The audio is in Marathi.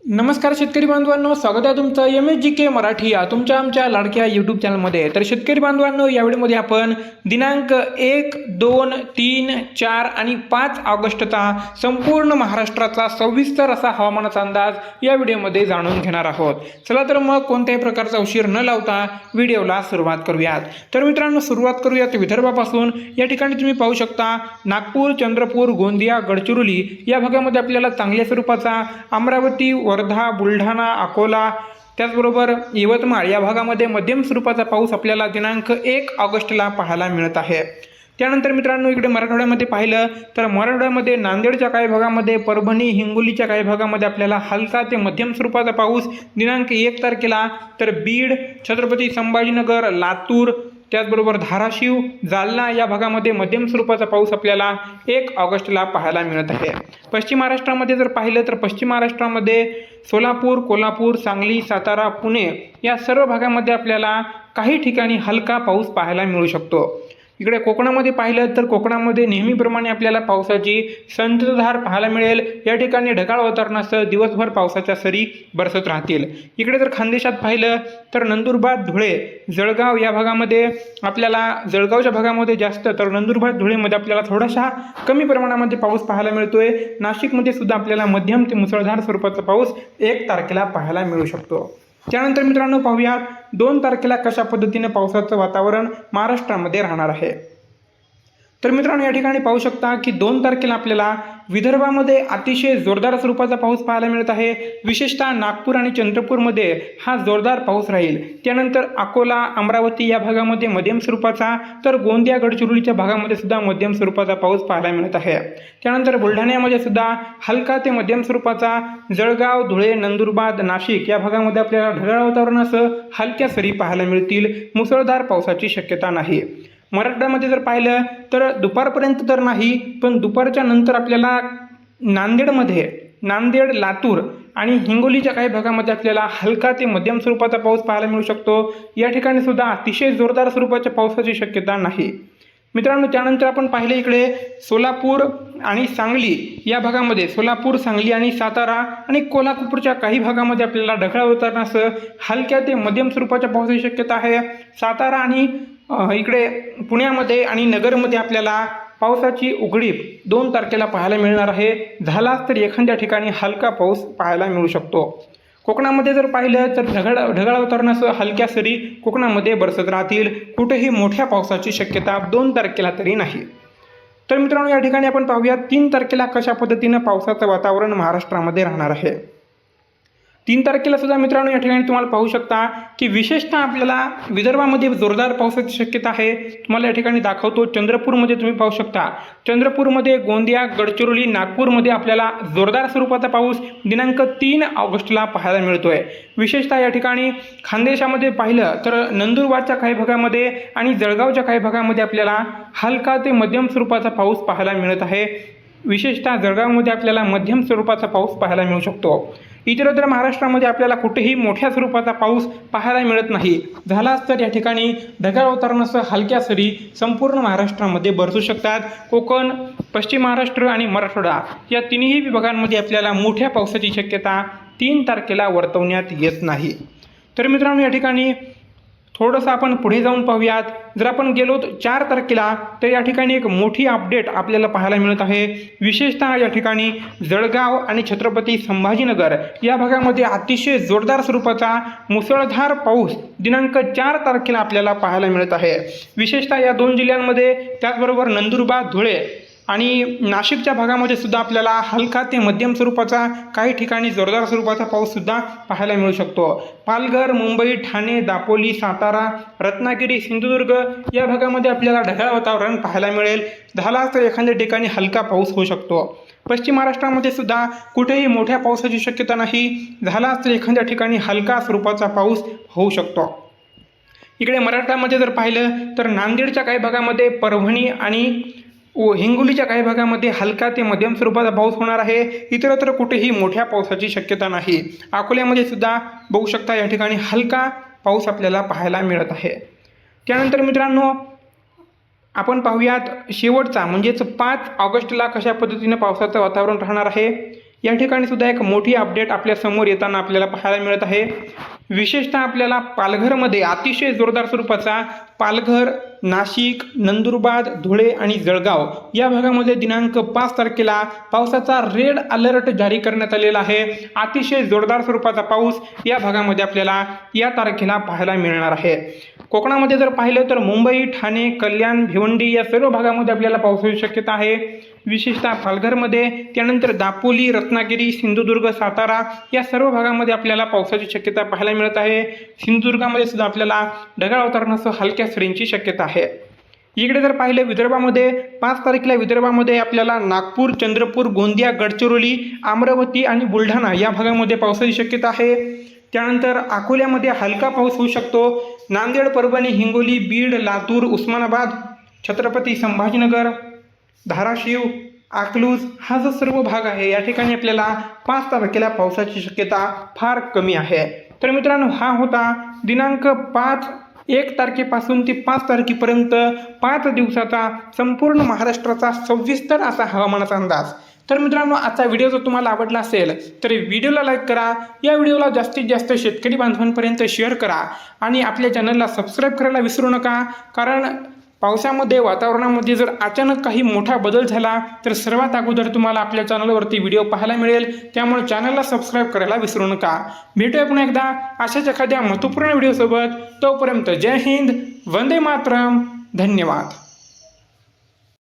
नमस्कार शेतकरी बांधवांनो स्वागत आहे तुमचं M S G K Marathi या तुमच्या आमच्या लाडक्या यूट्यूब चॅनलमध्ये तर शेतकरी बांधवांनो या व्हिडिओमध्ये आपण दिनांक एक दोन तीन चार आणि पाच ऑगस्टचा संपूर्ण महाराष्ट्राचा सविस्तर असा हवामानाचा अंदाज या व्हिडिओमध्ये जाणून घेणार आहोत. चला तर मग कोणत्याही प्रकारचा उशीर न लावता व्हिडिओला सुरुवात करूयात. तर मित्रांनो सुरुवात करूयात विदर्भापासून. या ठिकाणी तुम्ही पाहू शकता नागपूर चंद्रपूर गोंदिया गडचिरोली या भागामध्ये आपल्याला चांगल्या स्वरूपाचा अमरावती वर्धा बुलढाणा अकोला त्याचबरोबर यवतमाळ या भागामध्ये मध्यम स्वरूपाचा पाऊस आपल्याला दिनांक एक ऑगस्टला पाहायला मिळत आहे. त्यानंतर मित्रांनो इकडे मराठवाड्यामध्ये पाहिलं तर मराठवाड्यामध्ये नांदेडच्या काही भागामध्ये परभणी हिंगोलीच्या काही भागामध्ये आपल्याला हलका ते मध्यम स्वरूपाचा पाऊस दिनांक एक तारखेला तर बीड छत्रपती संभाजीनगर लातूर त्याचबरोबर धाराशिव जालना या भागामध्ये मध्यम स्वरूपाचा पाऊस आपल्याला एक ऑगस्टला पाहायला मिळत आहे. पश्चिम महाराष्ट्रामध्ये जर पाहिलं तर पश्चिम महाराष्ट्रामध्ये सोलापूर कोल्हापूर सांगली सातारा पुणे या सर्व भागामध्ये आपल्याला काही ठिकाणी हलका पाऊस पाहायला मिळू शकतो. इकडे कोकणामध्ये पाहिलं तर कोकणामध्ये नेहमीप्रमाणे आपल्याला पावसाची संततधार पाहायला मिळेल. या ठिकाणी ढगाळ वातावरणासह दिवसभर पावसाच्या सरी बरसत राहतील. इकडे जर खानदेशात पाहिलं तर नंदुरबार धुळे जळगाव या भागामध्ये आपल्याला जळगावच्या भागामध्ये जास्त तर नंदुरबार धुळेमध्ये आपल्याला थोडासा कमी प्रमाणामध्ये पाऊस पाहायला मिळतोय. नाशिकमध्ये सुद्धा आपल्याला मध्यम ते मुसळधार स्वरूपाचा पाऊस एक तारखेला पाहायला मिळू शकतो. त्यानंतर मित्रांनो पाहूया दोन तारखेला कशा पद्धतीने पावसाचं वातावरण महाराष्ट्रामध्ये राहणार आहे? तर मित्रांनो या ठिकाणी पाहू शकता की दोन तारखेला आपल्याला विदर्भामध्ये अतिशय जोरदार स्वरूपाचा पाऊस पाहायला मिळत आहे. विशेषतः नागपूर आणि चंद्रपूरमध्ये हा जोरदार पाऊस राहील. त्यानंतर अकोला अमरावती या भागामध्ये मध्यम स्वरूपाचा तर गोंदिया गडचिरोलीच्या भागामध्ये सुद्धा मध्यम स्वरूपाचा पाऊस पाहायला मिळत आहे. त्यानंतर बुलढाण्यामध्ये सुद्धा हलका ते मध्यम स्वरूपाचा जळगाव धुळे नंदुरबार नाशिक या भागामध्ये आपल्याला ढगाळ वातावरणासह हलक्या सरी पाहायला मिळतील. मुसळधार पावसाची शक्यता नाही. मराठवाड्यामध्ये जर पाहिलं तर दुपारपर्यंत तर नाही पण दुपारच्या नंतर आपल्याला नांदेडमध्ये नांदेड लातूर आणि हिंगोलीच्या काही भागामध्ये आपल्याला हलका ते मध्यम स्वरूपाचा पाऊस पाहायला मिळू शकतो. या ठिकाणी सुद्धा अतिशय जोरदार स्वरूपाच्या पावसाची शक्यता नाही. मित्रांनो त्यानंतर आपण पाहिले इकडे सोलापूर आणि सांगली या भागामध्ये. सोलापूर सांगली आणि सातारा आणि कोल्हापूरच्या काही भागामध्ये आपल्याला ढगाळ उतरण्यास हलक्या ते मध्यम स्वरूपाच्या पावसाची शक्यता आहे. सातारा आणि इकडे पुण्यामध्ये आणि नगरमध्ये आपल्याला पावसाची उघडीप दोन तारखेला पाहायला मिळणार आहे. झालाच तर एखाद्या ठिकाणी हलका पाऊस पाहायला मिळू शकतो. कोकणामध्ये जर पाहिलं तर ढगाळ ढगाळ वातावरणासह हलक्या सरी कोकणामध्ये बरसत राहतील. कुठेही मोठ्या पावसाची शक्यता दोन तारखेला तरी नाही. तर मित्रांनो या ठिकाणी आपण पाहूया तीन तारखेला कशा पद्धतीनं पावसाचं वातावरण महाराष्ट्रामध्ये राहणार आहे. तीन तारखेला सुद्धा मित्रांनो या ठिकाणी तुम्हाला पाहू शकता की विशेषतः आपल्याला विदर्भामध्ये जोरदार पावसाची शक्यता आहे. तुम्हाला या ठिकाणी दाखवतो चंद्रपूरमध्ये तुम्ही पाहू शकता. चंद्रपूरमध्ये गोंदिया गडचिरोली नागपूरमध्ये आपल्याला जोरदार स्वरूपाचा पाऊस दिनांक तीन ऑगस्टला पाहायला मिळतोय. विशेषतः या ठिकाणी खानदेशामध्ये पाहिलं तर नंदुरबारच्या काही भागामध्ये आणि जळगावच्या काही भागामध्ये आपल्याला हलका ते मध्यम स्वरूपाचा पाऊस पाहायला मिळत आहे. विशेषतः जळगावमध्ये आपल्याला मध्यम स्वरूपाचा पाऊस पाहायला मिळू शकतो. इतरत्र महाराष्ट्रामध्ये आपल्याला कुठेही मोठ्या स्वरूपाचा पाऊस पाहायला मिळत नाही. झालाच तर या ठिकाणी ढगाळ वातावरणासह हलक्या सरी संपूर्ण महाराष्ट्रामध्ये बरसू शकतात. कोकण पश्चिम महाराष्ट्र आणि मराठवाडा या तिन्ही विभागांमध्ये आपल्याला मोठ्या पावसाची शक्यता तीन तारखेला वर्तवण्यात येत नाही. तर मित्रांनो या ठिकाणी थोडंसं आपण पुढे जाऊन पाहूयात. जर आपण गेलो चार तारखेला तर या ठिकाणी एक मोठी अपडेट आपल्याला पाहायला मिळत आहे. विशेषतः या ठिकाणी जळगाव आणि छत्रपती संभाजीनगर या भागामध्ये अतिशय जोरदार स्वरूपाचा मुसळधार पाऊस दिनांक चार तारखेला आपल्याला पाहायला मिळत आहे. विशेषतः या दोन जिल्ह्यांमध्ये त्याचबरोबर नंदुरबार धुळे आणि नाशिकच्या भागामध्ये सुद्धा आपल्याला हलका ते मध्यम स्वरूपाचा काही ठिकाणी जोरदार स्वरूपाचा पाऊससुद्धा पाहायला मिळू शकतो. पालघर मुंबई ठाणे दापोली सातारा रत्नागिरी सिंधुदुर्ग या भागामध्ये आपल्याला ढगाळ वातावरण पाहायला मिळेल. झालाच तर एखाद्या ठिकाणी हलका पाऊस होऊ शकतो. पश्चिम महाराष्ट्रामध्ये सुद्धा कुठेही मोठ्या पावसाची शक्यता नाही. झालाच तर एखाद्या ठिकाणी हलका स्वरूपाचा पाऊस होऊ शकतो. इकडे मराठवाड्यामध्ये जर पाहिलं तर नांदेडच्या काही भागामध्ये परभणी आणि व हिंगोलीच्या काही भागामध्ये हलका ते मध्यम स्वरूपाचा पाऊस होणार आहे. इतरत्र कुठेही मोठ्या पावसाची शक्यता नाही. अकोल्यामध्ये सुद्धा बघू शकता या ठिकाणी हलका पाऊस आपल्याला पाहायला मिळत आहे. त्यानंतर मित्रांनो आपण पाहूयात शेवटचा म्हणजेच पाच ऑगस्टला कशा पद्धतीनं पावसाचं वातावरण राहणार आहे. या ठिकाणी सुद्धा एक मोठी अपडेट आपल्यासमोर येताना आपल्याला पाहायला मिळत आहे. विशेषतः आपल्याला पालघरमध्ये अतिशय जोरदार स्वरूपाचा पालघर नाशिक नंदुरबार धुळे आणि जळगाव या भागामध्ये दिनांक पाच तारखेला पावसाचा रेड अलर्ट जारी करण्यात आलेला आहे. अतिशय जोरदार स्वरूपाचा पाऊस या भागामध्ये आपल्याला या तारखेला पाहायला मिळणार आहे. कोकणामध्ये जर पाहिलं तर मुंबई ठाणे कल्याण भिवंडी या सर्व भागामध्ये आपल्याला पावसाची शक्यता आहे. विशेषतः पालघरमध्ये त्यानंतर दापोली रत्नागिरी सिंधुदुर्ग सातारा या सर्व भागामध्ये आपल्याला पावसाची शक्यता पाहायला मिळत आहे. सिंधुदुर्गामध्ये सुद्धा आपल्याला ढगाळ वातावरणासह हलक्या सरींची शक्यता आहे. इकडे जर पाहिलं विदर्भामध्ये पाच तारखेला विदर्भामध्ये आपल्याला नागपूर चंद्रपूर गोंदिया गडचिरोली अमरावती आणि बुलढाणा या भागामध्ये पावसाची शक्यता आहे. त्यानंतर अकोल्यामध्ये हलका पाऊस होऊ शकतो. नांदेड परभणी हिंगोली बीड लातूर उस्मानाबाद छत्रपती संभाजीनगर धाराशिव आकलूज हा जो सर्व भाग आहे या ठिकाणी आपल्याला पाच तारखेला पावसाची शक्यता फार कमी आहे. तर मित्रांनो हा होता दिनांक पाच एक तारखेपासून ते पाच तारखेपर्यंत पाच दिवसाचा संपूर्ण महाराष्ट्राचा सविस्तर असा हवामानाचा अंदाज. तर मित्रांनो आजचा व्हिडिओ जर तुम्हाला आवडला असेल तर व्हिडिओला लाईक करा या व्हिडिओला जास्तीत जास्त शेतकरी बांधवांपर्यंत शेअर करा आणि आपल्या चॅनलला सबस्क्राईब करायला विसरू नका कारण पावसामध्ये वातावरणामध्ये जर अचानक काही मोठा बदल झाला तर सर्वात अगोदर तुम्हाला आपल्या चॅनलवरती व्हिडिओ पाहायला मिळेल. त्यामुळे चॅनलला सबस्क्राईब करायला विसरू नका. भेटूया पुन्हा एकदा अशाच एखाद्या महत्त्वपूर्ण व्हिडिओसोबत. तोपर्यंत जय हिंद वंदे मातरम. धन्यवाद.